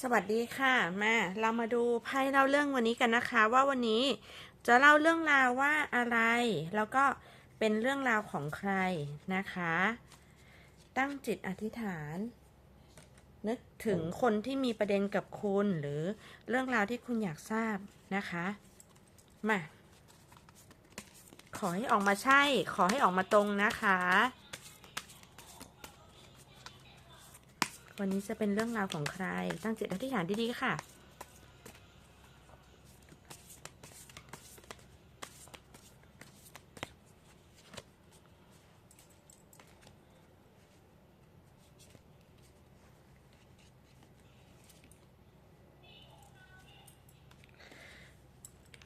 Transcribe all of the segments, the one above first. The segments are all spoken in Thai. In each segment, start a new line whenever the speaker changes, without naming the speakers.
สวัสดีค่ะมาเรามาดูไพ่เล่าเรื่องวันนี้กันนะคะ ว่าวันนี้จะเล่าเรื่องราวว่าอะไร แล้วก็เป็นเรื่องราวของใครนะคะ ตั้งจิตอธิษฐาน นึกถึงคนที่มีประเด็นกับคุณหรือเรื่องราวที่คุณอยากทราบนะคะมาขอให้ออกมาใช่ ขอให้ออกมาตรงนะคะ วันนี้จะเป็นเรื่องราวของใคร ตั้งจิตอธิษฐานดีๆ ค่ะ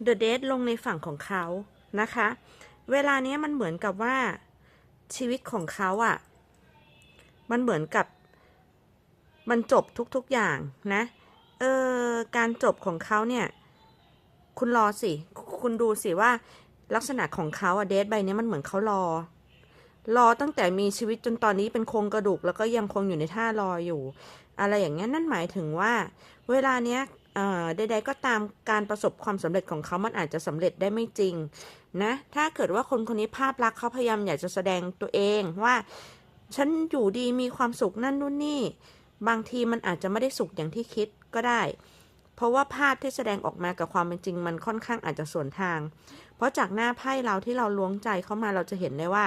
The Date ลงในฝั่งของเขานะคะ เวลานี้มันเหมือนกับว่าชีวิตของเขาอะ่ะ มันเหมือนกับ มันจบทุกๆอย่างนะ เออการจบของเขาเนี่ย คุณรอสิ คุณดูสิว่าลักษณะของเขาอะเดทใบนี้มันเหมือนเขารอ รอตั้งแต่มีชีวิตจนตอนนี้เป็นโครงกระดูก แล้วก็ยังคงอยู่ในท่ารออยู่ อะไรอย่างเงี้ยนั่นหมายถึงว่า เวลาเนี้ยใดๆก็ตามการประสบความสำเร็จของเขามันอาจจะสำเร็จได้ไม่จริงนะ ถ้าเกิดว่าคนคนนี้ภาพลักษณ์เขาพยายามอยากจะแสดงตัวเองว่า ฉันอยู่ดีมีความสุขนั่นนู่นนี่ บางทีมันอาจจะไม่ได้สุขอย่างที่คิดก็ได้ เพราะว่าภาพที่แสดงออกมากับความเป็นจริงมันค่อนข้างอาจจะสวนทาง เพราะจากหน้าไพ่เราที่เราล้วงใจเข้ามาเราจะเห็นได้ว่า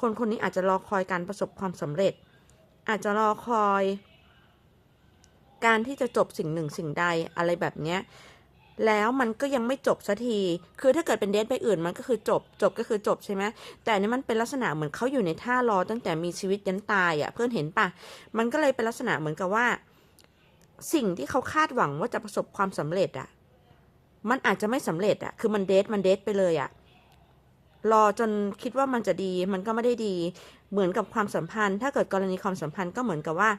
คนคนนี้อาจจะรอคอยการประสบความสำเร็จ อาจจะรอคอย การที่จะจบสิ่งหนึ่งสิ่งใดอะไรแบบเนี้ย แล้วมันก็ยังไม่จบสักที คือถ้าเกิดเป็นเดทไปอื่นมันก็คือจบ จบก็คือจบใช่ไหม แต่นนี้มันเป็นลักษณะเหมือนเขาอยู่ในท่ารอตั้งแต่มีชีวิตยันตายอะ่ะ เพื่อนเห็นปะ มันก็เลยเป็นลักษณะเหมือนกับว่า สิ่งที่เขาคาดหวังว่าจะประสบความสำเร็จอะ่ะ มันอาจจะไม่สำเร็จอะ่ะ คือมันเดทมันเดทไปเลยอะ่ะ รอจนคิดว่ามันจะดี มันก็ไม่ได้ดี เหมือนกับความสัมพันธ์ ถ้าเกิดกรณีความสัมพันธ์ก็เหมือนกับว่า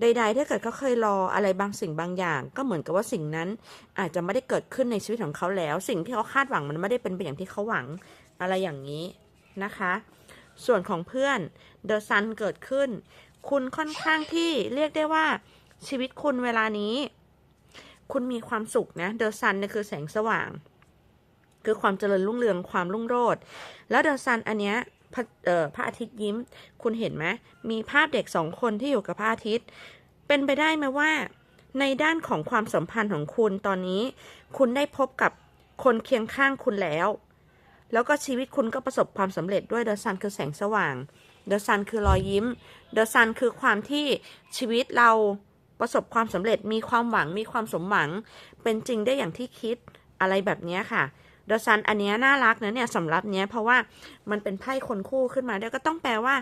ใดๆ ถ้าเกิดเขาเคยรออะไรบางสิ่งบางอย่าง ก็เหมือนกับว่าสิ่งนั้น อาจจะไม่ได้เกิดขึ้นในชีวิตของเขาแล้ว สิ่งที่เขาคาดหวังมันไม่ได้เป็นไปอย่างที่เขาหวังอะไรอย่างนี้นะคะ ส่วนของเพื่อนเดอะซันเกิดขึ้น คุณค่อนข้างที่เรียกได้ว่าชีวิตคุณเวลานี้ คุณมีความสุขนะเดอะซันเนี่ยคือแสงสว่าง คือความเจริญรุ่งเรืองความรุ่งโรจน์แล้วเดอะซันอันเนี้ย พระเอ่อพระอาทิตย์ยิ้ม คุณเห็นไหมมีภาพเด็กสองคนที่อยู่กับพระอาทิตย์ เป็นไปได้ไหมว่า ในด้านของความสัมพันธ์ของคุณตอนนี้ คุณได้พบกับคนเคียงข้างคุณแล้ว แล้วก็ชีวิตคุณก็ประสบความสำเร็จด้วยเดอะซันคือแสงสว่างเดอะซันคือรอยยิ้มเดอะซันคือความที่ชีวิตเราประสบความสำเร็จมีความหวังมีความสมหวัง เป็นจริงได้อย่างที่คิดอะไรแบบนี้ค่ะ เดอะซันอันนี้น่ารักนะเนี่ยสำหรับเนี้ยเพราะว่ามันเป็นไพ่คนคู่ขึ้นมาด้วยก็ต้องแปลว่า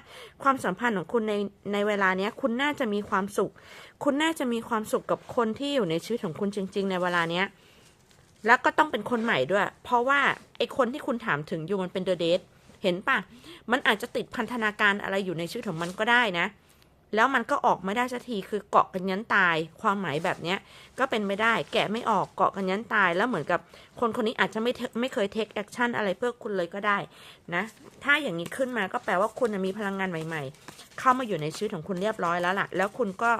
ความสัมพันธ์ของคุณในในเวลาเนี้ยคุณน่าจะมีความสุข คุณน่าจะมีความสุขกับคนที่อยู่ในชีวิตของคุณจริง ๆ ในเวลาเนี้ยแล้วก็ต้องเป็นคนใหม่ด้วย เพราะว่าไอคนที่คุณถามถึงอยู่มันเป็นเดอะเดทเห็นปะมันอาจจะติดพันธนาการอะไรอยู่ในชีวิตของมันก็ได้นะ แล้วมันก็ออกไม่ได้สักทีคือเกาะกันยันตาย ความหมายแบบเนี้ยก็เป็นไม่ได้แกะไม่ออกเกาะกันยันตายแล้วเหมือนกับคนคนนี้อาจจะไม่เทไม่เคยเทคแอคชั่นอะไรเพื่อคุณเลยก็ได้นะถ้าอย่างนี้ขึ้นมาก็แปลว่าคุณมีพลังงานใหม่ ๆ เข้ามาอยู่ในชีวิตของคุณเรียบร้อยแล้วล่ะ แล้วคุณก็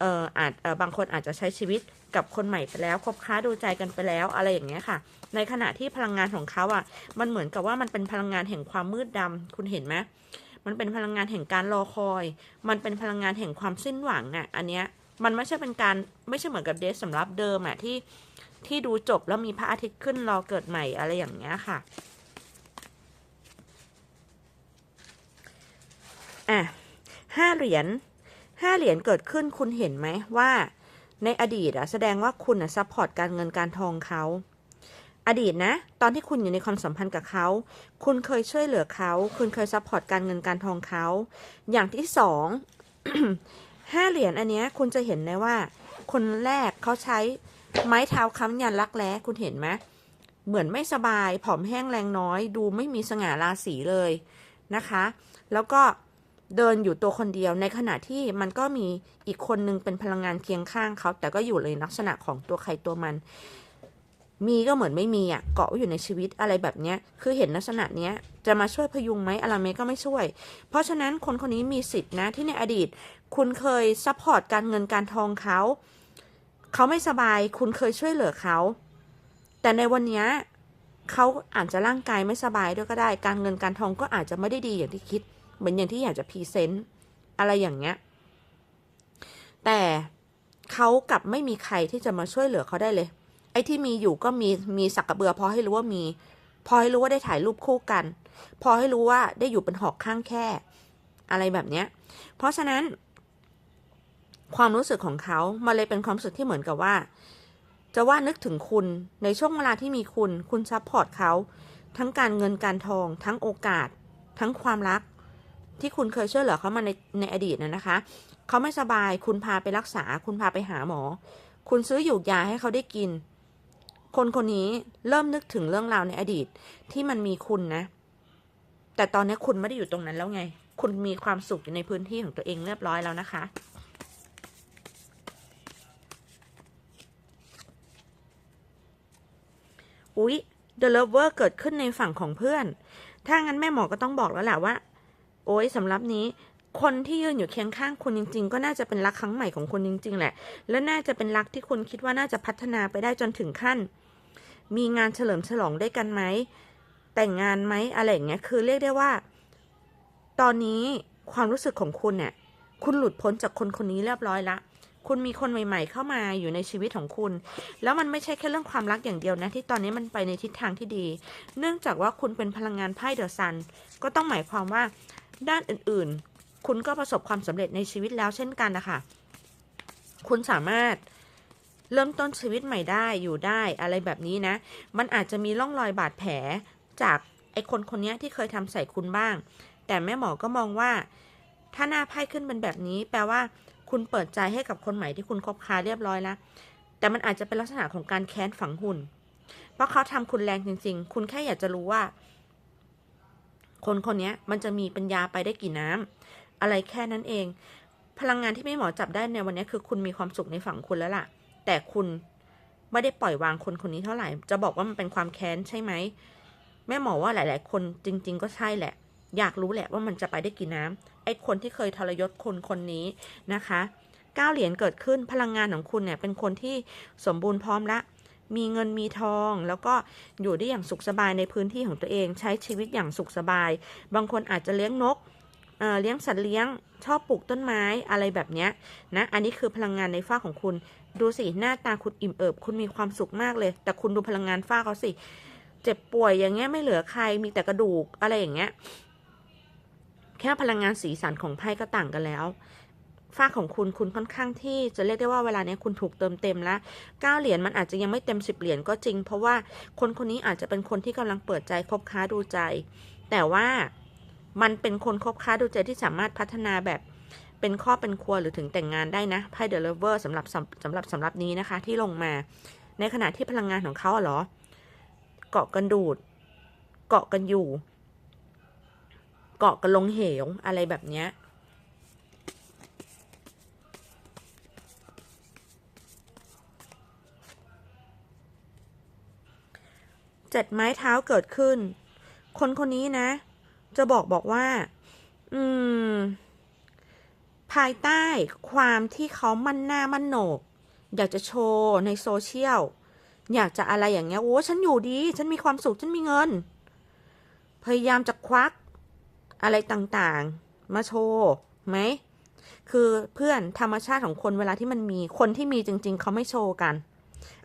เอ่ออาจเออบางคนอาจจะใช้ชีวิตกับคนใหม่ไปแล้วคบค้าดูใจกันไปแล้วอะไรอย่างเงี้ยค่ะ ในขณะที่พลังงานของเขาอะ มันเหมือนกับว่ามันเป็นพลังงานแห่งความมืดดำคุณเห็นไหม มันเป็นพลังงานแห่งการรอคอย มันเป็นพลังงานแห่งความสิ้นหวังอะ อันเนี้ยมันไม่ใช่เป็นการไม่ใช่เหมือนกับเดทสำหรับเดิมอะที่ที่ดูจบแล้วมีพระอาทิตย์ขึ้นรอเกิดใหม่อะไรอย่างเงี้ยค่ะอะห้าเหรียญห้าเหรียญเกิดขึ้นคุณเห็นไหมว่าในอดีตอะแสดงว่าคุณอะซัพพอร์ตการเงินการทองเขา อดีตนะ ตอนที่คุณอยู่ในความสัมพันธ์กับเขา คุณเคยช่วยเหลือเขา คุณเคยซัพพอร์ตการเงินการทองเขา อย่างที่สองห้าเหรียญอันเนี้ยคุณจะเห็นได้ว่า คนแรกเขาใช้ไม้เท้าค้ำยันรักแร้คุณเห็นไหมเหมือนไม่สบายผอมแห้งแรงน้อย ดูไม่มีสง่าราศีเลยนะคะ แล้วก็เดินอยู่ตัวคนเดียวในขณะที่มันก็มีอีกคนนึงเป็นพลังงานเคียงข้างเขาแต่ก็อยู่ในลักษณะของตัวใครตัวมัน มีก็เหมือนไม่มีอะเกาะอยู่ในชีวิตอะไรแบบเนี้ย คือเห็นลักษณะเนี้ยจะมาช่วยพยุงไหมอะไรไหมก็ไม่ช่วย เพราะฉะนั้นคนคนนี้มีสิทธินะที่ในอดีต คุณเคยซัพพอร์ตการเงินการทองเขาเขาไม่สบายคุณเคยช่วยเหลือเขาแต่ในวันนี้เขาอาจจะร่างกายไม่สบายด้วยก็ได้ การเงินการทองก็อาจจะไม่ได้ดีอย่างที่คิด เหมือนอย่างที่อยากจะพรีเซนต์อะไรอย่างเงี้ยแต่เขากลับไม่มีใครที่จะมาช่วยเหลือเขาได้เลย ไอ้ที่มีอยู่ก็มีมีสักกระเบือพอให้รู้ว่ามี พอให้รู้ว่าได้ถ่ายรูปคู่กัน พอให้รู้ว่าได้อยู่เป็นหอกข้างแค่ อะไรแบบเนี้ย เพราะฉะนั้น ความรู้สึกของเขามันเลยเป็นความรู้สึกที่เหมือนกับว่า จะว่านึกถึงคุณในช่วงเวลาที่มีคุณ คุณซัพพอร์ตเขาทั้งการเงินการทอง ทั้งโอกาส ทั้งความรัก ที่คุณเคยช่วยเหลือเขามาในในอดีตนะนะคะ เขาไม่สบายคุณพาไปรักษา คุณพาไปหาหมอ คุณซื้อหยูกยาให้เขาได้กิน คนคนนี้เริ่มนึกถึงเรื่องราวในอดีตที่มันมีคุณนะ แต่ตอนนี้คุณไม่ได้อยู่ตรงนั้นแล้วไง คุณมีความสุขอยู่ในพื้นที่ของตัวเองเรียบร้อยแล้วนะคะอุ๊ย The Lover เกิดขึ้นในฝั่งของเพื่อน ถ้างั้นแม่หมอก็ต้องบอกแล้วแหละว่า โอ้ยสำหรับนี้ คนที่ยืนอยู่เคียงข้างคุณจริง ๆ ก็น่าจะเป็นรักครั้งใหม่ของคุณจริง ๆ แหละ และน่าจะเป็นรักที่คุณคิดว่าน่าจะพัฒนาไปได้จนถึงขั้น มีงานเฉลิมฉลองได้กันไหม แต่งงานไหมอะไรอย่างเงี้ย คือเรียกได้ว่า ตอนนี้ความรู้สึกของคุณเนี่ย คุณหลุดพ้นจากคนคนนี้เรียบร้อยละ คุณมีคนใหม่ ๆ เข้ามาอยู่ในชีวิตของคุณ แล้วมันไม่ใช่แค่เรื่องความรักอย่างเดียวนะ ที่ตอนนี้มันไปในทิศทางที่ดี เนื่องจากว่าคุณเป็นพลังงานไพ่เดอะซัน ก็ต้องหมายความว่าด้านอื่นๆ คุณก็ประสบความสำเร็จในชีวิตแล้วเช่นกันนะคะ คุณสามารถ เริ่มต้นชีวิตใหม่ได้อยู่ได้อะไรแบบนี้นะ มันอาจจะมีร่องรอยบาดแผลจากไอ้คนคนนี้ที่เคยทำใส่คุณบ้าง แต่แม่หมอก็มองว่า ถ้าหน้าไพ่ขึ้นเป็นแบบนี้ แปลว่าคุณเปิดใจให้กับคนใหม่ที่คุณคบค้าเรียบร้อยแล้วแต่มันอาจจะเป็นลักษณะของการแค้นฝังหุ่น เพราะเขาทำคุณแรงจริง ๆ คุณแค่อยากจะรู้ว่า คนคนนี้มันจะมีปัญญาไปได้กี่น้ำอะไรแค่นั้นเอง พลังงานที่แม่หมอจับได้ในวันนี้คือคุณมีความสุขในฝั่งคุณแล้วล่ะ แต่คุณไม่ได้ปล่อยวางคนคนนี้เท่าไหร่ จะบอกว่ามันเป็นความแค้นใช่ไหม แม่หมอว่าหลาย ๆ คนจริง ๆ ก็ใช่แหละ อยากรู้แหละว่ามันจะไปได้กี่น้ำไอ้คนที่เคยทรยศคนคนนี้นะคะก้าเหรียญเกิดขึ้นพลังงานของคุณเนี่ยเป็นคนที่สมบูรณ์พร้อมละ มีเงินมีทอง แล้วก็อยู่ได้อย่างสุขสบายในพื้นที่ของตัวเอง ใช้ชีวิตอย่างสุขสบาย บางคนอาจจะเลี้ยงนกเเลี้ยงสัตว์เลี้ยงชอบปลูกต้นไม้อะไรแบบนี้นะ อันนี้คือพลังงานในฝ้าของคุณ ดูสิหน้าตาคุณอิ่มเอิบ คุณมีความสุขมากเลย แต่คุณดูพลังงานฝ้าเขาสิ เจ็บป่วยอย่างเงี้ยไม่เหลือใครมีแต่กระดูกอะไรอย่างเงี้ย แค่พลังงานสีสันของไพ่ก็ต่างกันแล้วฝ้าของคุณคุณค่อนข้างที่จะเรียกได้ว่าเวลาเนี้ยคุณถูกเติมเต็มแล้วเก้าเหรียญมันอาจจะยังไม่เต็มสิบเหรียญก็จริง เพราะว่าคนคนนี้อาจจะเป็นคนที่กำลังเปิดใจคบค้าดูใจ แต่ว่ามันเป็นคนคบค้าดูใจที่สามารถพัฒนาแบบ เป็นครอบเป็นครัวหรือถึงแต่งงานได้นะไพ่เดอะเลเวอร์สำหรับสำสำหรับสำหรับนี้นะคะ ที่ลงมา ในขณะที่พลังงานของเขาเหรอ เกาะกันดูด เกาะกันอยู่ เกาะกันลงเหวอะไรแบบเนี้ยเจ็ดไม้เท้าเกิดขึ้น คนคนนี้นะ จะบอกบอกว่า อืม ภายใต้ความที่เขามั่นหน้ามั่นโหนก อยากจะโชว์ในโซเชียล อยากจะอะไรอย่างเงี้ย โอ้ฉันอยู่ดี ฉันมีความสุข ฉันมีเงิน พยายามจะควักอะไรต่างๆ มาโชว์ไหม คือเพื่อนธรรมชาติของคนเวลาที่มันมี คนที่มีจริง ๆ เขาไม่โชว์กัน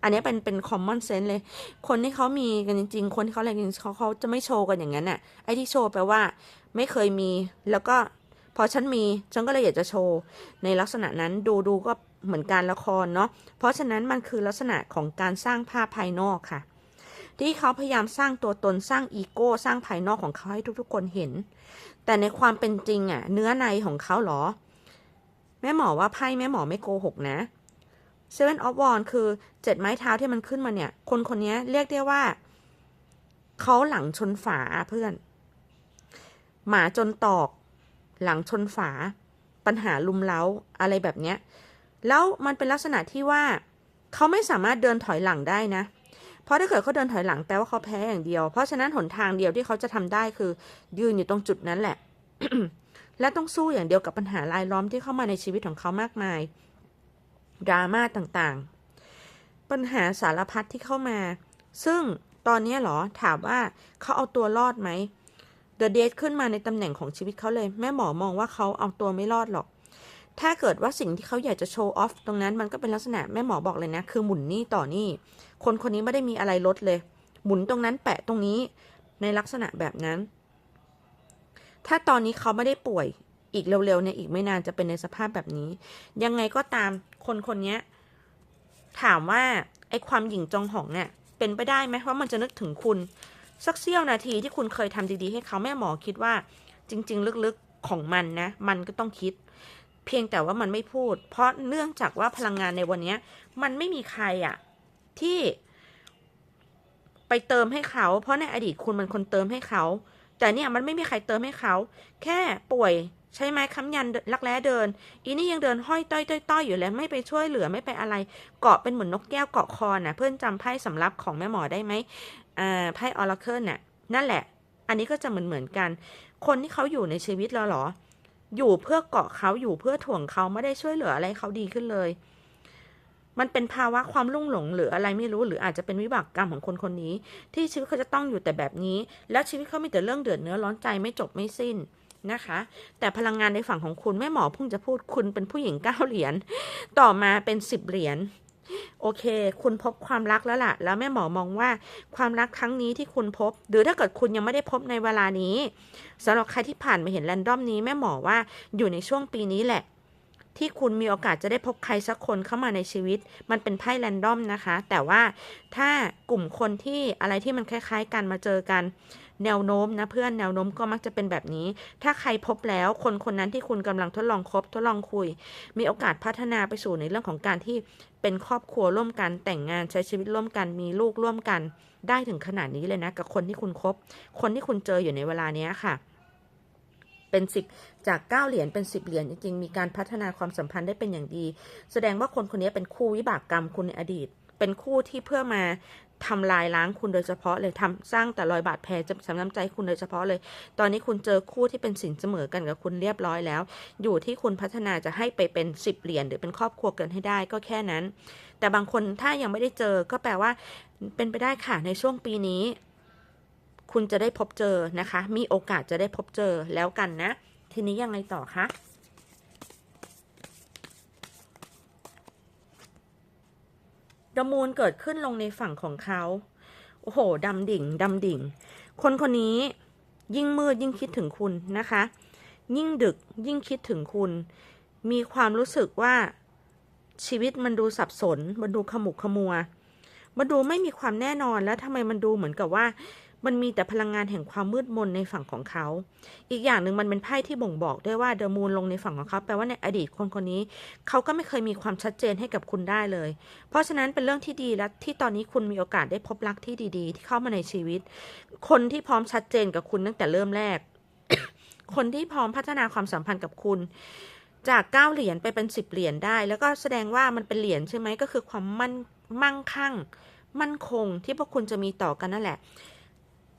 อันนี้เป็นเป็น common sense เลย คนที่เขามีกันจริง ๆ คนที่เขาอะไรจริงเขาเขาจะไม่โชว์กันอย่างนั้นน่ะ ไอ้ที่โชว์แปลว่า ไม่เคยมี แล้วก็ อฉันมีฉันก็เลยอยากจะโชว์ในลักษณะนั้นดูดูก็เหมือนการละครเนาะเพราะฉะนั้นมันคือลักษณะของการสร้างภาพภายนอกค่ะ ที่เขาพยายามสร้างตัวตนสร้างอีโก้สร้างภายนอกของเขาให้ทุกๆ คนเห็น แต่ในความเป็นจริงอะเนื้อในของเขาเหรอ แม่หมอว่าไพ่แม่หมอไม่โกหกนะ Seven of Wands คือเจ็ดไม้เท้าที่มันขึ้นมาเนี่ย คนคนนี้เรียกได้ว่า เขาหลังชนฝาเพื่อน หมาจนตอก หลังชนฝา ปัญหาลุมเล้าอะไรแบบเนี้ย แล้วมันเป็นลักษณะที่ว่า เขาไม่สามารถเดินถอยหลังได้นะ เพราะถ้าเกิดเขาเดินถอยหลังแปลว่าเขาแพ้อย่างเดียว เพราะฉะนั้นหนทางเดียวที่เขาจะทำได้คือ ยืนอยู่ตรงจุดนั้นแหละ และต้องสู้อย่างเดียวกับปัญหารายล้อมที่เข้ามาในชีวิตของเขามากมาย ดราม่าต่างๆ ปัญหาสารพัดที่เข้ามา ซึ่งตอนนี้เหรอถามว่าเขาเอาตัวรอดไหม เดอะเดทขึ้นมาในตำแหน่งของชีวิตเขาเลย แม่หมอมองว่าเขาเอาตัวไม่รอดหรอก ถ้าเกิดว่าสิ่งที่เขาอยากจะโชว์ออฟตรงนั้นมันก็เป็นลักษณะแม่หมอบอกเลยนะ คือหมุนนี่ต่อนี่ คนคนนี้ไม่ได้มีอะไรลดเลย หมุนตรงนั้นแปะตรงนี้ในลักษณะแบบนั้น ถ้าตอนนี้เขาไม่ได้ป่วยอีกเร็วๆเนี่ยอีกไม่นานจะเป็นในสภาพแบบนี้ ยังไงก็ตามคนคนนี้ถามว่าไอ้ความหยิ่งจองหองเนี่ยเป็นไปได้ไหมว่ามันจะนึกถึงคุณ สักเสี้ยวนาทีที่คุณเคยทำดีๆ ให้เขาแม่หมอคิดว่า จริง ๆ ลึกๆของมันนะ มันก็ต้องคิด เพียงแต่ว่ามันไม่พูด เพราะเนื่องจากว่าพลังงานในวันนี้มันไม่มีใครอะที่ไปเติมให้เขา เพราะในอดีตคุณมันคนเติมให้เขา แต่เนี่ยมันไม่มีใครเติมให้เขา แค่ป่วยใช้ไม้ค้ำยันลักแร้เดิน อีนี่ยังเดินห้อยต้อยต้อยต้อยอยู่เลยไม่ไปช่วยเหลือไม่ไปอะไร เกาะเป็นเหมือนนกแก้วเกาะคอน่ะ เพื่อนจำไพ่สำรับของแม่หมอได้ไหม ไพ่ออราเคิลน่ะนั่นแหละ อันนี้ก็จะเหมือนเหมือนกัน คนที่เขาอยู่ในชีวิตเราเหรอ อยู่เพื่อเกาะเขาอยู่เพื่อถ่วงเขาไม่ได้ช่วยเหลืออะไรเขาดีขึ้นเลย มันเป็นภาวะความลุ่งหลงหรืออะไรไม่รู้หรืออาจจะเป็นวิบากกรรมของคนคนนี้ ที่ชีวิตเขาจะต้องอยู่แต่แบบนี้ แล้วชีวิตเขามีแต่เรื่องเดือดเนื้อร้อนใจไม่จบไม่สิ้นนะคะ แต่พลังงานในฝั่งของคุณแม่หมอเพิ่งจะพูดคุณเป็นผู้หญิงเก้าเหรียญต่อมาเป็นสิบเหรียญ โอเค คุณพบความรักแล้วล่ะ แล้วแม่หมอมองว่าความรักครั้งนี้ที่คุณพบ หรือถ้าเกิดคุณยังไม่ได้พบในเวลานี้สำหรับใครที่ผ่านมาเห็นแรนดอมนี้แม่หมอว่าอยู่ในช่วงปีนี้แหละ ที่คุณมีโอกาสจะได้พบใครสักคนเข้ามาในชีวิต มันเป็นไพ่แรนดอมนะคะ แต่ว่าถ้ากลุ่มคนที่อะไรที่มันคล้าย ๆ กันมาเจอกัน แนวโน้มนะเพื่อนแนวโน้มก็มักจะเป็นแบบนี้ ถ้าใครพบแล้วคนคนนั้นที่คุณกำลังทดลองคบทดลองคุย มีโอกาสพัฒนาไปสู่ในเรื่องของการที่เป็นครอบครัวร่วมกันแต่งงานใช้ชีวิตร่วมกันมีลูกร่วมกัน ได้ถึงขนาดนี้เลยนะ กับคนที่คุณคบ คนที่คุณเจออยู่ในเวลานี้ค่ะ เป็นสิบจากเก้าเหรียญเป็นสิบเหรียญจริงๆ มีการพัฒนาความสัมพันธ์ได้เป็นอย่างดี แสดงว่าคนคนนี้เป็นคู่วิบากกรรมคุณในอดีต เป็นคู่ที่เพื่อมา ทำลายล้างคุณโดยเฉพาะเลยทำสร้างแต่รอยบาดแผลจะสำน้ำใจคุณโดยเฉพาะเลย ตอนนี้คุณเจอคู่ที่เป็นสินเสมอกันกับคุณเรียบร้อยแล้ว อยู่ที่คุณพัฒนาจะให้ไปเป็นสิบเหรียญหรือเป็นครอบครัวกินให้ได้ก็แค่นั้น แต่บางคนถ้ายังไม่ได้เจอก็แปลว่าเป็นไปได้ค่ะในช่วงปีนี้ คุณจะได้พบเจอนะคะ มีโอกาสจะได้พบเจอแล้วกันนะ ทีนี้ยังไงต่อคะ ดมูลเกิดขึ้นลงในฝั่งของเขา โอ้โหดำดิ่งดำดิ่ง คนคนนี้ยิ่งมืดยิ่งคิดถึงคุณนะคะ ยิ่งดึกยิ่งคิดถึงคุณ มีความรู้สึกว่าชีวิตมันดูสับสน มันดูขมุกขมัว มันดูไม่มีความแน่นอนแล้วทำไมมันดูเหมือนกับว่า มันมีแต่พลังงานแห่งความมืดมนในฝั่งของเขา อีกอย่างหนึ่งมันเป็นไพ่ที่บ่งบอกด้วยว่าเดอะมูนลงในฝั่งของเขาแปลว่าในอดีตคนคนนี้ เขาก็ไม่เคยมีความชัดเจนให้กับคุณได้เลย เพราะฉะนั้นเป็นเรื่องที่ดีและที่ตอนนี้คุณมีโอกาสได้พบรักที่ดี ๆ ที่เข้ามาในชีวิต คนที่พร้อมชัดเจนกับคุณตั้งแต่เริ่มแรก คนที่พร้อมพัฒนาความสัมพันธ์กับคุณจากเก้าเหรียญไปเป็นสิบเหรียญได้ แล้วก็แสดงว่ามันเป็นเหรียญใช่ไหมก็คือความมั่นมั่งคั่ง มั่นคงที่พวกคุณจะมีต่อกันนั่นแหละ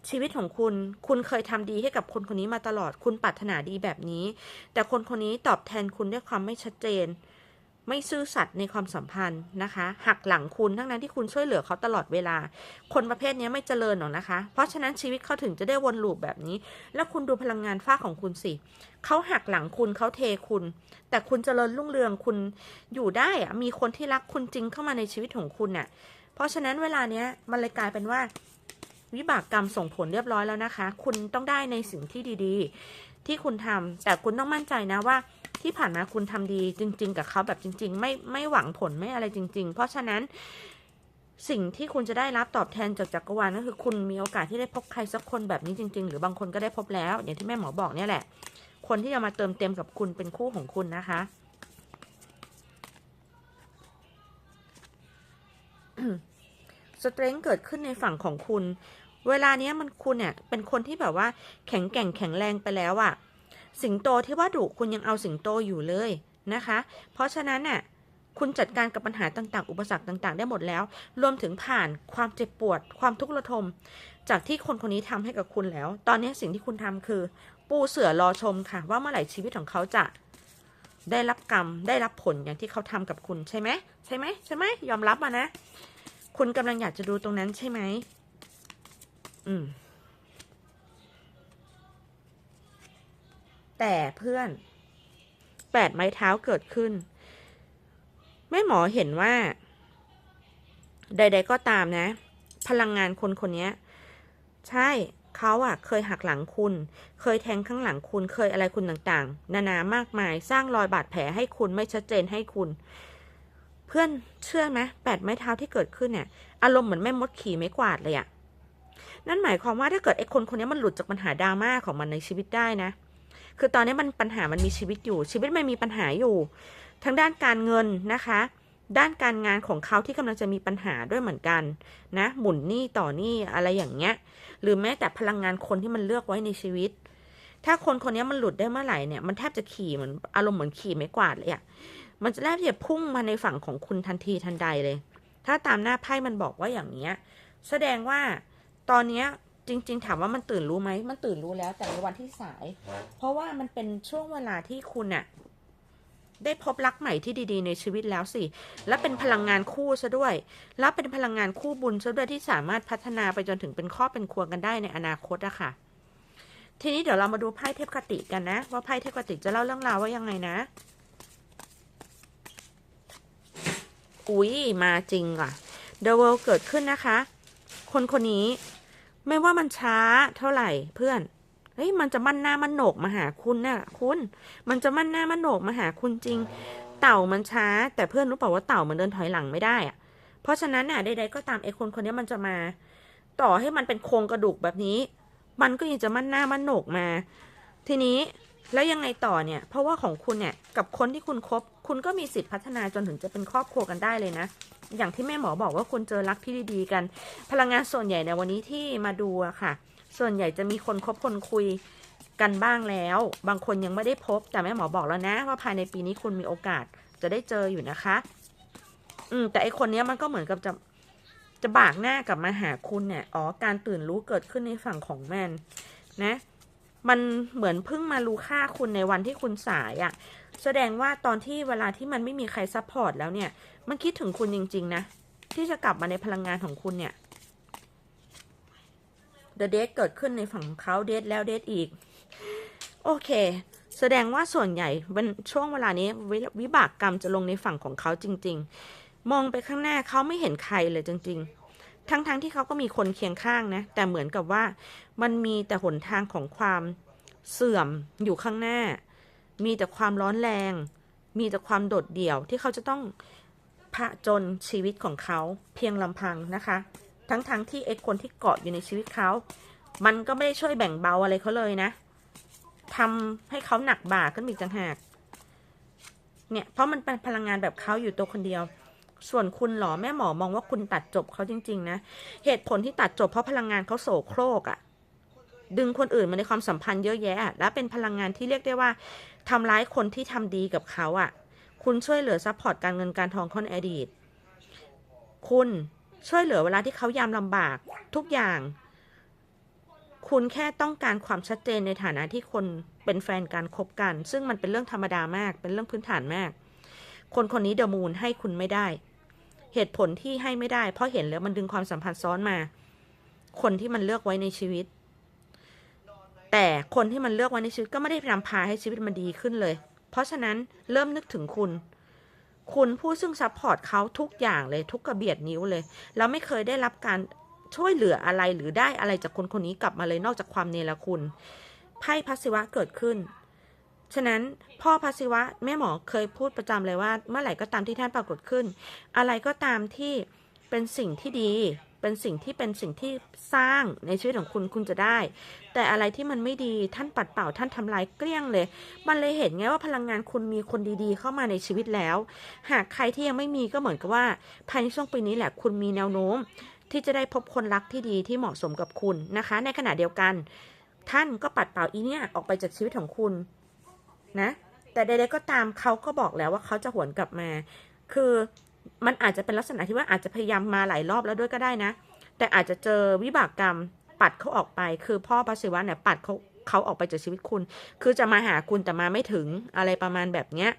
ชีวิตของคุณ คุณเคยทำดีให้กับคนคนนี้มาตลอด คุณปรารถนาดีแบบนี้ แต่คนคนนี้ตอบแทนคุณด้วยความไม่ชัดเจน ไม่ซื่อสัตย์ในความสัมพันธ์นะคะ หักหลังคุณทั้งนั้นที่คุณช่วยเหลือเขาตลอดเวลา คนประเภทนี้ไม่เจริญหรอกนะคะ เพราะฉะนั้นชีวิตเขาถึงจะได้วนลูปแบบนี้ แล้วคุณดูพลังงานฝ้าของคุณสิ เขาหักหลังคุณเขาเทคุณ แต่คุณเจริญรุ่งเรืองคุณอยู่ได้อะมีคนที่รักคุณจริงเข้ามาในชีวิตของคุณน่ะ เพราะฉะนั้นเวลาเนี้ยมันเลยกลายเป็นว่า วิบากกรรมส่งผลเรียบร้อยแล้วนะคะ คุณต้องได้ในสิ่งที่ดีๆ ที่คุณทำแต่คุณต้องมั่นใจนะว่า ที่ผ่านมาคุณทำดีจริง ๆ กับเขาแบบจริง ๆ ไม่ไม่หวังผลไม่อะไรจริง ๆ เพราะฉะนั้นสิ่งที่คุณจะได้รับตอบแทนจากจักรวาลก็คือคุณมีโอกาสที่ได้พบใครสักคนแบบนี้จริง ๆ หรือบางคนก็ได้พบแล้ว อย่างที่แม่หมอบอกเนี่ยแหละ คนที่จะมาเติมเต็มกับคุณเป็นคู่ของคุณนะคะสเตรน g ์เกิดขึ้นในฝั่งของคุณ เวลาเนี้ยมันคุณเนี่ยเป็นคนที่แบบว่าแข็งแกร่งแข็งแรงไปแล้วอะสิงโตที่ว่าดุคุณยังเอาสิงโตอยู่เลยนะคะ เพราะฉะนั้นน่ะคุณจัดการกับปัญหาต่างๆ อุปสรรคต่างๆ ได้หมดแล้ว รวมถึงผ่านความเจ็บปวด ความทุกข์ระทม จากที่คนคนนี้ทำให้กับคุณแล้ว ตอนนี้สิ่งที่คุณทำคือ ปูเสือรอชมค่ะ ว่าเมื่อไหร่ชีวิตของเขาจะได้รับกรรม ได้รับผลอย่างที่เขาทำกับคุณใช่ไหมใช่ไหมใช่ไหมยอมรับมานะ คุณกำลังอยากจะดูตรงนั้นใช่ไหม แต่เพื่อนแปดไม้เท้าเกิดขึ้น แม่หมอเห็นว่า ใด ๆ ก็ตามนะ พลังงานคนคนนี้ใช่เขาอะเคยหักหลังคุณ เคยแทงข้างหลังคุณ เคยอะไรคุณต่างๆ นานามากมาย สร้างรอยบาดแผลให้คุณไม่ชัดเจนให้คุณ เพื่อนเชื่อไหมแปดไม้เท้าที่เกิดขึ้นเนี่ย อารมณ์เหมือนแม่มดขี่ไม้กวาดเลยอะ นั่นหมายความว่าถ้าเกิดไอ้คนคนนี้มันหลุดจากปัญหาดราม่าของมันในชีวิตได้นะ คือตอนนี้มันปัญหามันมีชีวิตอยู่ ชีวิตมันมีปัญหาอยู่ ทั้งด้านการเงินนะคะ ด้านการงานของเขาที่กำลังจะมีปัญหาด้วยเหมือนกันนะ หมุนหนี้ต่อหนี้อะไรอย่างเงี้ย หรือแม้แต่พลังงานคนที่มันเลือกไว้ในชีวิต ถ้าคนคนนี้มันหลุดได้เมื่อไหร่เนี่ย มันแทบจะขี่เหมือนอารมณ์เหมือนขี่ไม้กวาดเลยอะมันจะแทบจะพุ่งมาในฝั่งของคุณทันทีทันใดเลย ถ้าตามหน้าไพ่มันบอกว่าอย่างเนี้ย แสดงว่า ตอนเนี้ยจริง ๆ ถามว่ามันตื่นรู้ไหม มันตื่นรู้แล้วแต่ในวันที่สาย เพราะว่ามันเป็นช่วงเวลาที่คุณน่ะได้พบรักใหม่ที่ดีๆ ในชีวิตแล้วสิ และเป็นพลังงานคู่ซะด้วย แล้วเป็นพลังงานคู่บุญซะด้วยที่สามารถพัฒนาไปจนถึงเป็นครอบเป็นครัวกันได้ในอนาคตอะค่ะ ทีนี้เดี๋ยวเรามาดูไพ่เทพคติกันนะ ว่าไพ่เทพคติจะเล่าเรื่องราวว่ายังไงนะ อุ๊ย มาจริงอะ The World เกิดขึ้นนะคะ คนคนนี้ ไม่ว่ามันช้าเท่าไหร่เพื่อนเฮ้ยมันจะมั่นหน้ามันโหนกมาหาคุณน่ะคุณ มันจะมั่นหน้ามันโหนกมาหาคุณจริง เต่ามันช้า แต่เพื่อนรู้เปล่าว่าเต่ามันเดินถอยหลังไม่ได้อะเพราะฉะนั้นน่ะใดๆก็ตามไอ้คนคนนี้มันจะมา ต่อให้มันเป็นโครงกระดูกแบบนี้ มันก็ยังจะมั่นหน้ามันโหนกมา ทีนี้แล้วยังไงต่อเนี่ย เพราะว่าของคุณเนี่ยกับคนที่คุณคบ คุณก็มีสิทธิ์พัฒนาจนถึงจะเป็นครอบครัวกันได้เลยนะ อย่างที่แม่หมอบอกว่าคุณเจอรักที่ดีๆกัน พลังงานส่วนใหญ่ในวันนี้ที่มาดูอะค่ะ ส่วนใหญ่จะมีคนคบคนคุยกันบ้างแล้ว บางคนยังไม่ได้พบแต่แม่หมอบอกแล้วนะ ว่าภายในปีนี้คุณมีโอกาสจะได้เจออยู่นะคะ อืม แต่ไอคนนี้มันก็เหมือนกับจะจะบากหน้ากลับมาหาคุณเนี่ย อ๋อ การตื่นรู้เกิดขึ้นในฝั่งของแมนนะ มันเหมือนเพิ่งมารู้ค่าคุณในวันที่คุณสายอะ่ะ แสดงว่าตอนที่เวลาที่มันไม่มีใครซัพพอร์ตแล้วเนี่ย มันคิดถึงคุณจริง ๆ นะ ที่จะกลับมาในพลังงานของคุณเนี่ย The d a t เกิดขึ้นในฝั่งของเขาเดทแล้วเดทอีก โอเค แสดงว่าส่วนใหญ่วันช่วงเวลานี้ววิบากกรรมจะลงในฝั่งของเขาจริง ๆ มองไปข้างหน้าเขาไม่เห็นใครเลยจริง ๆ ทั้งๆทที่เขาก็มีคนเคียงข้างนะ แต่เหมือนกับว่ามันมีแต่หนทางของความเสื่อมอยู่ข้างหน้า มีแต่ความร้อนแรง มีแต่ความโดดเดี่ยวที่เขาจะต้องผจญชีวิตของเขาเพียงลำพังนะคะ ทั้งๆทที่ไอ้คนที่เกาะอยู่ในชีวิตเขา มันก็ไม่ได้ช่วยแบ่งเบาอะไรเขาเลยนะทำให้เขาหนักบ่าขึ้นอีกต่างหาก เนี่ย เพราะมันเป็นพลังงานแบบเขาอยู่ตัวคนเดียว ส่วนคุณหรอแม่หมอมองว่าคุณตัดจบเขาจริง ๆ นะ เหตุผลที่ตัดจบเพราะพลังงานเขาโสโครกอะดึงคนอื่นมาในความสัมพันธ์เยอะแยะ และเป็นพลังงานที่เรียกได้ว่าทำร้ายคนที่ทำดีกับเขาอะคุณช่วยเหลือซัพพอร์ตการเงินการทองคนอดีต คุณช่วยเหลือเวลาที่เขายามลำบากทุกอย่าง คุณแค่ต้องการความชัดเจนในฐานะที่คนเป็นแฟนการคบกัน ซึ่งมันเป็นเรื่องธรรมดามาก เป็นเรื่องพื้นฐานมาก คนคนนี้เดอะมูนให้คุณไม่ได้ เหตุผลที่ให้ไม่ได้ เพราะเห็นแล้วมันดึงความสัมพันธ์ซ้อนมา คนที่มันเลือกไว้ในชีวิต แต่คนที่มันเลือกไว้ในชีวิตก็ไม่ได้นำพาให้ชีวิตมันดีขึ้นเลย เพราะฉะนั้นเริ่มนึกถึงคุณ คุณผู้ซึ่งซัพพอร์ตเขาทุกอย่างเลยทุกกระเบียดนิ้วเลย แล้วไม่เคยได้รับการช่วยเหลืออะไรหรือได้อะไรจากคนคนนี้กลับมาเลยนอกจากความเนรคุณไพ่พัสสิวะเกิดขึ้น ฉะนั้นพ่อพัสสิวะแม่หมอเคยพูดประจำเลยว่า เมื่อไหร่ก็ตามที่ท่านปรากฏขึ้น อะไรก็ตามที่เป็นสิ่งที่ดี เป็นสิ่งที่เป็นสิ่งที่สร้างในชีวิตของคุณคุณจะได้ แต่อะไรที่มันไม่ดีท่านปัดเป่าท่านทำลายเกลี้ยงเลย มันเลยเห็นไงว่าพลังงานคุณมีคนดีๆ เข้ามาในชีวิตแล้ว หากใครที่ยังไม่มีก็เหมือนกับว่าภายในช่วงปีนี้แหละคุณมีแนวโน้ม ที่จะได้พบคนรักที่ดีที่เหมาะสมกับคุณนะคะ ในขณะเดียวกัน ท่านก็ปัดเป่าอีเนี่ยออกไปจากชีวิตของคุณ นะ แต่ใดๆก็ตามเขาก็บอกแล้วว่าเขาจะหวนกลับมา คือมันอาจจะเป็นลักษณะที่ว่าอาจจะพยายามมาหลายรอบแล้วด้วยก็ได้นะ แต่อาจจะเจอวิบากกรรมปัดเขาออกไป คือพ่อพระศิวะเนี่ยปัดเขาเขาออกไปจากชีวิตคุณ คือจะมาหาคุณแต่มาไม่ถึงอะไรประมาณแบบเนี้ย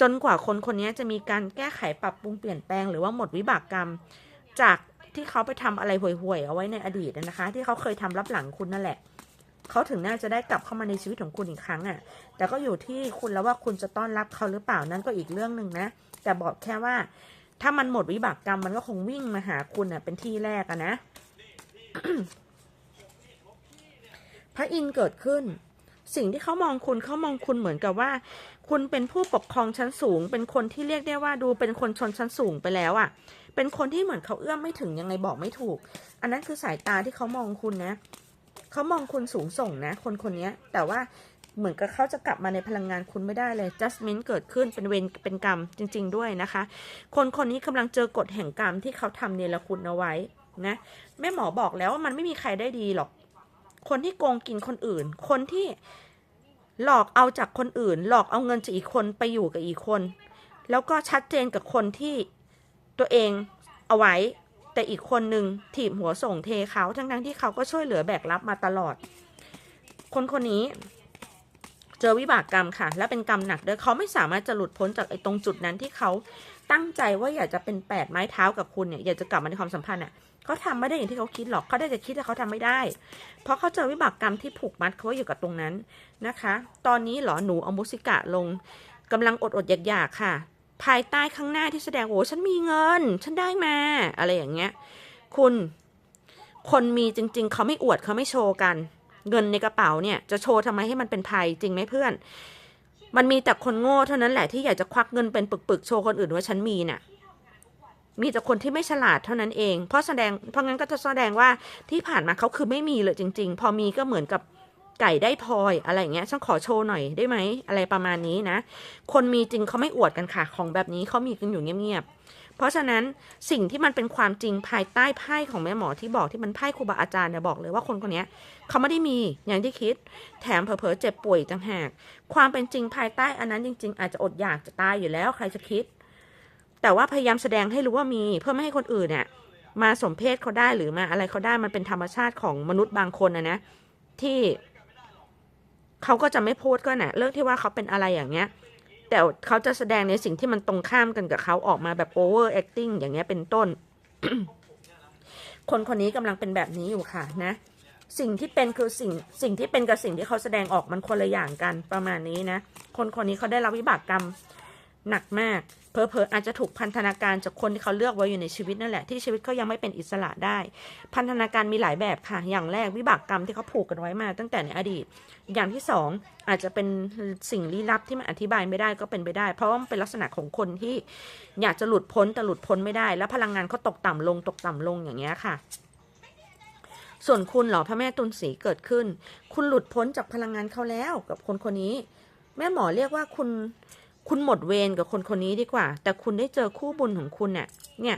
จนกว่าคนคนนี้จะมีการแก้ไขปรับปรุงเปลี่ยนแปลงหรือว่าหมดวิบากกรรม จากที่เขาไปทำอะไรห่วยๆเอาไว้ในอดีตนะนะคะ ที่เขาเคยทำรับหลังคุณนั่นแหละ เขาถึงน่าจะได้กลับเข้ามาในชีวิตของคุณอีกครั้งอะ่ะ แต่ก็อยู่ที่คุณแล้วว่าคุณจะต้อนรับเขาหรือเปล่านั่นก็อีกเรื่องหนึ่งนะ แต่บอกแค่ว่า ถ้ามันหมดวิบากกรรมมันก็คงวิ่งมาหาคุณอะ เป็นที่แรกอะนะ พระอินเกิดขึ้น สิ่งที่เขามองคุณเขามองคุณเหมือนกับว่า คุณเป็นผู้ปกครองชั้นสูง เป็นคนที่เรียกได้ว่าดูเป็นคนชนชั้นสูงไปแล้วอะ่ะ เป็นคนที่เหมือนเขาเอื้อมไม่ถึงยังไงบอกไม่ถูก อันนั้นคือสายตาที่เขามองคุณนะ เขามองคุณสูงส่งนะ คนคนนี้แต่ว่าเหมือนกับเขาจะกลับมาในพลังงานคุณไม่ได้เลย justment เกิดขึ้นเป็นเวรเป็นกรรมจริง ๆ ด้วยนะคะ คนคนนี้กำลังเจอกฎแห่งกรรมที่เขาทำเนรคุณเอาไว้นะแม่หมอบอกแล้วว่ามันไม่มีใครได้ดีหรอก คนที่โกงกินคนอื่น คนที่หลอกเอาจากคนอื่น หลอกเอาเงินจากอีกคนไปอยู่กับอีกคน แล้วก็ชัดเจนกับคนที่ตัวเองเอาไว้ แต่อีกคนหนึ่งถีบหัวส่งเทเขาทั้งทั้งๆที่เขาก็ช่วยเหลือแบกรับมาตลอด คนคนนี้ เจอวิบากกรรมค่ะ และเป็นกรรมหนักด้วยเขาไม่สามารถจะหลุดพ้นจากไอ้ตรงจุดนั้นที่เขาตั้งใจว่าอยากจะเป็นแปดไม้เท้ากับคุณเนี่ยอยากจะกลับมาในความสัมพันธ์อะเขาทำไม่ได้อย่างที่เขาคิดหรอกเขาได้แต่คิดแต่เขาทำไม่ได้ เพราะเขาเจอวิบากกรรมที่ผูกมัดเขาอยู่กับตรงนั้นนะคะ ตอนนี้หรอหนูเอามุสิกะลงกำลังอดอดอยากๆค่ะ ภายใต้ข้างหน้าที่แสดงโอ้ฉันมีเงิน ฉันได้มา อะไรอย่างเงี้ย คุณคนมีจริง ๆ เขาไม่อวดเขาไม่โชว์กัน เงินในกระเป๋าเนี่ยจะโชว์ทำไมให้มันเป็นภัยจริงไหมเพื่อน มันมีแต่คนโง่เท่านั้นแหละที่อยากจะควักเงินเป็นปึกๆโชว์คนอื่นว่าฉันมีน่ะมีแต่คนที่ไม่ฉลาดเท่านั้นเอง เพราะแสดง เพราะงั้นก็จะแสดงว่าที่ผ่านมาเขาคือไม่มีเลยจริง ๆ พอมีก็เหมือนกับ ไก่ได้พลอยอะไรอย่างเงี้ยฉันขอโชว์หน่อยได้ไหมอะไรประมาณนี้นะ คนมีจริงเขาไม่อวดกันค่ะ ของแบบนี้เขามีกันอยู่เงียบๆเพราะฉะนั้นสิ่งที่มันเป็นความจริงภายใต้ไพ่ของแม่หมอที่บอกที่มันไพ่ครูบาอาจารย์เนี่ยบอกเลยว่าคนคนนี้เขาไม่ได้มีอย่างที่คิด แถมเผลอๆเจ็บป่วยต่างหาก ความเป็นจริงภายใต้อันนั้นจริง ๆ อาจจะอดอยากจะตายอยู่แล้วใครจะคิด แต่ว่าพยายามแสดงให้รู้ว่ามีเพื่อไม่ให้คนอื่นเนี่ยมาสมเพศเขาได้หรือมาอะไรเขาได้มันเป็นธรรมชาติของมนุษย์บางคนนะนะที่ เขาก็จะไม่พูดก็นะ่ะเรื่องที่ว่าเขาเป็นอะไรอย่างเงี้ย แต่เขาจะแสดงในสิ่งที่มันตรงข้ามกันกับเขาออกมาแบบ over acting อย่างเงี้ยเป็นต้น คนคนนี้กำลังเป็นแบบนี้อยู่ค่ะนะ สิ่งที่เป็นคือสิ่งสิ่งที่เป็นกับสิ่งที่เขาแสดงออกมันคนละอย่างกันประมาณนี้นะ คนคนนี้เขาได้รับวิบากกรรม หนักมากเพอเพอๆอาจจะถูกพันธนาการจากคนที่เขาเลือกไว้อยู่ในชีวิตนั่นแหละที่ชีวิตเขายังไม่เป็นอิสระได้ พันธนาการมีหลายแบบค่ะ อย่างแรกวิบากกรรมที่เขาผูกกันไว้มาตั้งแต่ในอดีต อย่างที่สองอาจจะเป็นสิ่งลี้ลับที่มันอธิบายไม่ได้ก็เป็นไปได้ เพราะว่ามันเป็นลักษณะของคนที่อยากจะหลุดพ้นแต่หลุดพ้นไม่ได้ แล้วพลังงานเขาตกต่ำลงตกต่ำลงอย่างเงี้ยค่ะส่วนคุณเหรอพระแม่ตุลสีเกิดขึ้น คุณหลุดพ้นจากพลังงานเขาแล้วกับคนคนนี้ แม่หมอเรียกว่าคุณ คุณหมดเวรกับคนคนนี้ดีกว่า แต่คุณได้เจอคู่บุญของคุณเนี่ยเนี่ย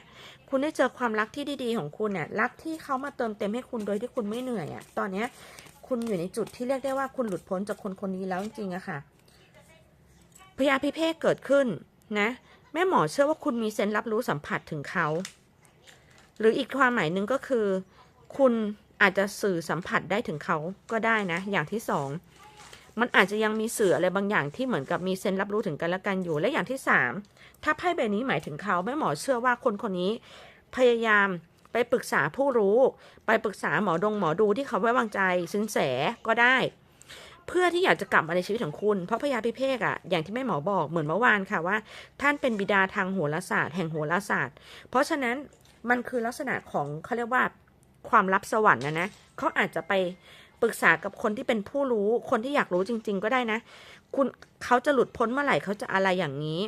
คุณได้เจอความรักที่ดีๆของคุณเนี่ยรักที่เขามาเติมเต็มให้คุณโดยที่คุณไม่เหนื่อยอะ่ะตอนเนี้ย คุณอยู่ในจุดที่เรียกได้ว่าคุณหลุดพ้นจากคนคนนี้แล้วจริงๆอะค่ะพยาพิเภกเกิดขึ้นนะ แม่หมอเชื่อว่าคุณมีเซนส์รับรู้สัมผัสถึงเขา หรืออีกความหมายหนึ่งก็คือ คุณอาจจะสื่อสัมผัสได้ถึงเขาก็ได้นะ อย่างที่สอง มันอาจจะยังมีเสืออะไรบางอย่างที่เหมือนกับมีเซนรับรู้ถึงกันและกันอยู่ และอย่างที่สามถ้าไพ่ใบนี้หมายถึงเขาแม่หมอเชื่อว่าคนคนนี้พยายามไปปรึกษาผู้รู้ ไปปรึกษาหมอดงหมอดูที่เขาไว้วางใจสินแสก็ได้ เพื่อที่อยากจะกลับมาในชีวิตของคุณ เพราะพญาพิเภกอะอย่างที่แม่หมอบอกเหมือนเมื่อวานค่ะว่า ท่านเป็นบิดาทางโหราศาสตร์ แห่งโหราศาสตร์ เพราะฉะนั้นมันคือลักษณะของเขาเรียกว่าความลับสวรรค์นะนะเขาอาจจะไป ปรึกษากับคนที่เป็นผู้รู้คนที่อยากรู้จริง ๆ ก็ได้นะ คุณเขาจะหลุดพ้นเมื่อไหร่เขาจะอะไรอย่างนี้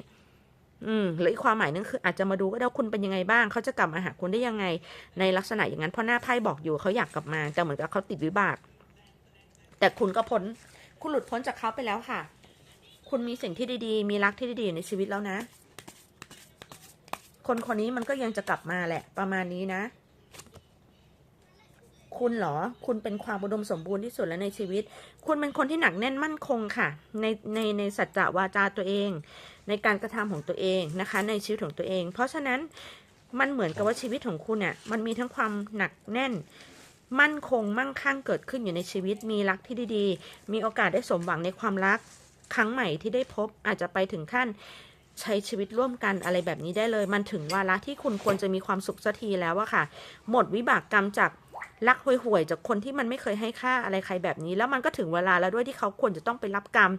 อืมหรืออีกความหมายนึงคืออาจจะมาดูก็ได้ว่าคุณเป็นยังไงบ้างเขาจะกลับมาหาคุณได้ยังไง ในลักษณะอย่างนั้นเพราะหน้าไพ่บอกอยู่เขาอยากกลับมาแต่เหมือนกับเขาติดวิบากแต่คุณก็พ้น คุณหลุดพ้นจากเขาไปแล้วค่ะ คุณมีสิ่งที่ดีๆ มีรักที่ดีๆอยู่ในชีวิตแล้วนะ คนคนนี้มันก็ยังจะกลับมาแหละประมาณนี้นะ คุณเหรอ คุณเป็นความอุดมสมบูรณ์ที่สุดแล้วในชีวิต คุณเป็นคนที่หนักแน่นมั่นคงค่ะ ในในในสัจจะวาจาตัวเอง ในการกระทำของตัวเองนะคะ ในชีวิตของตัวเอง เพราะฉะนั้นมันเหมือนกับว่าชีวิตของคุณเนี่ยมันมีทั้งความหนักแน่น มั่นคงมั่งคั่งเกิดขึ้นอยู่ในชีวิต มีรักที่ดีๆ มีโอกาสได้สมหวังในความรัก ครั้งใหม่ที่ได้พบอาจจะไปถึงขั้นใช้ชีวิตร่วมกันอะไรแบบนี้ได้เลย มันถึงวาระที่คุณควรจะมีความสุขสักทีแล้วอะค่ะ หมดวิบากกรรมจาก รักห่วยๆจากคนที่มันไม่เคยให้ค่าอะไรใครแบบนี้ แล้วมันก็ถึงเวลาแล้วด้วยที่เขาควรจะต้องไปรับกรรม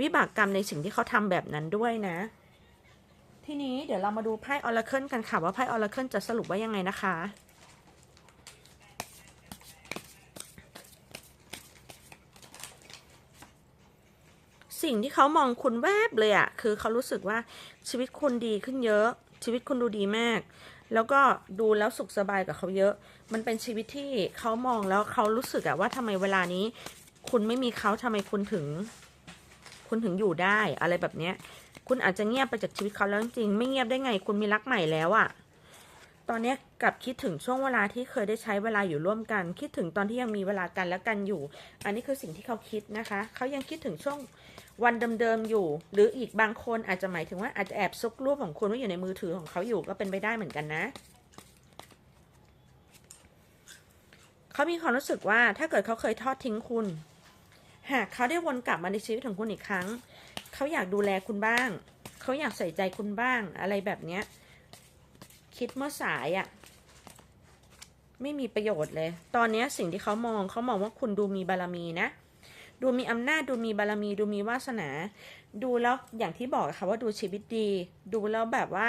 วิบากกรรมในสิ่งที่เขาทำแบบนั้นด้วยนะ ทีนี้เดี๋ยวเรามาดูไพ่ออร์เคิลกันค่ะว่าไพ่ออร์เคิลจะสรุปว่ายังไงนะคะสิ่งที่เขามองคุณแวบเลยอะคือเขารู้สึกว่าชีวิตคุณดีขึ้นเยอะ ชีวิตคุณดูดีมาก แล้วก็ดูแล้วสุขสบายกับเขาเยอะ มันเป็นชีวิตที่เขามองแล้วเขารู้สึกอะว่าทำไมเวลานี้ คุณไม่มีเขาทำไมคุณถึง คุณถึงอยู่ได้อะไรแบบเนี้ย คุณอาจจะเงียบไปจากชีวิตเขาแล้วจริงไม่เงียบได้ไง คุณมีรักใหม่แล้วอะตอนนี้กลับคิดถึงช่วงเวลาที่เคยได้ใช้เวลาอยู่ร่วมกัน คิดถึงตอนที่ยังมีเวลากันและกันอยู่ อันนี้คือสิ่งที่เขาคิดนะคะ เขายังคิดถึงช่วง วันเดิมๆอยู่ หรืออีกบางคนอาจจะหมายถึงว่าอาจจะแอบซุกรูปของคุณไว้อยู่ในมือถือของเขาอยู่ก็เป็นไปได้เหมือนกันนะเขามีความรู้สึกว่าถ้าเกิดเขาเคยทอดทิ้งคุณ หากเขาได้วนกลับมาในชีวิตของคุณอีกครั้ง เขาอยากดูแลคุณบ้าง เขาอยากใส่ใจคุณบ้าง อะไรแบบเนี้ย คิดเมื่อสายอะ่ะ ไม่มีประโยชน์เลย ตอนนี้สิ่งที่เขามองเขามองว่าคุณดูมีบารมีนะ ดูมีอำนาจดูมีบารมี ดูมีวาสนา ดูแล้วอย่างที่บอกค่ะว่าดูชีวิตดี ดูแล้วแบบว่า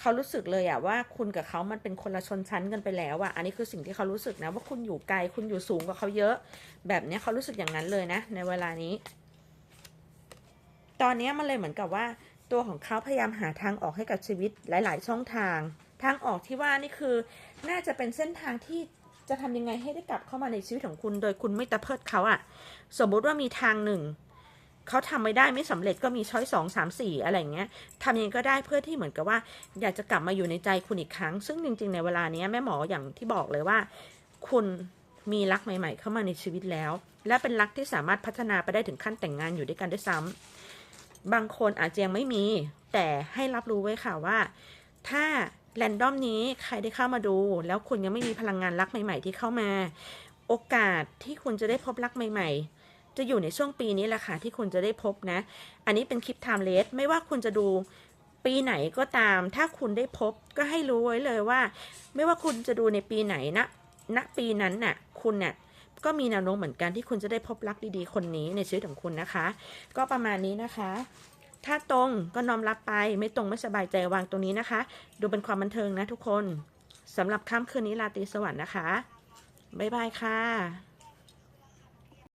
เขารู้สึกเลยอะว่าคุณกับเขามันเป็นคนละชนชั้นกันไปแล้วอะอันนี้คือสิ่งที่เขารู้สึกนะ ว่าคุณอยู่ไกลคุณอยู่สูงกว่าเขาเยอะ แบบนี้เขารู้สึกอย่างนั้นเลยนะ ในเวลานี้ ตอนนี้มันเลยเหมือนกับว่า ตัวของเขาพยายามหาทางออกให้กับชีวิตหลาย ๆ ช่องทาง ทางออกที่ว่านี่คือ น่าจะเป็นเส้นทางที่ จะทำยังไงให้ได้กลับเข้ามาในชีวิตของคุณ โดยคุณไม่ตะเพิดเขาอะสมมุติว่ามีทางหนึ่งเขาทำไม่ได้ไม่สำเร็จก็มีช้อยสองสามสี่อะไรเงี้ยทำยังไงก็ได้เพื่อที่เหมือนกับว่า อยากจะกลับมาอยู่ในใจคุณอีกครั้ง ซึ่งจริง ๆ ในเวลานี้แม่หมออย่างที่บอกเลยว่า คุณมีรักใหม่ ๆ เข้ามาในชีวิตแล้ว และเป็นรักที่สามารถพัฒนาไปได้ถึงขั้นแต่งงานอยู่ด้วยกันได้วยซ้ำบางคนอาจจะยังไม่มี แต่ให้รับรู้ไว้ค่ะว่า ถ้า แรนดอมนี้ใครได้เข้ามาดู แล้วคุณยังไม่มีพลังงานรักใหม่ ๆ ที่เข้ามา โอกาสที่คุณจะได้พบรักใหม่ ๆ จะอยู่ในช่วงปีนี้แหละค่ะที่คุณจะได้พบนะ อันนี้เป็นคลิป time l e s ไม่ว่าคุณจะดูปีไหนก็ตาม ถ้าคุณได้พบก็ให้รู้ไว้เลยว่า ไม่ว่าคุณจะดูในปีไหนนะณปีนั้นน่ะ คุณน่ะก็มีแนวโน้มเหมือนกันที่คุณจะได้พบรักดีๆ คนนี้ในชีวิตของคุณนะคะ ก็ประมาณนี้นะคะ ถ้าตรงก็น้อมรับไป ไม่ตรงไม่สบายใจวางตรงนี้นะคะ ดูเป็นความบันเทิงนะทุกคนสำหรับค่ำคืนนี้ราตรีสวัสดิ์นะคะ บ๊ายบายค่ะ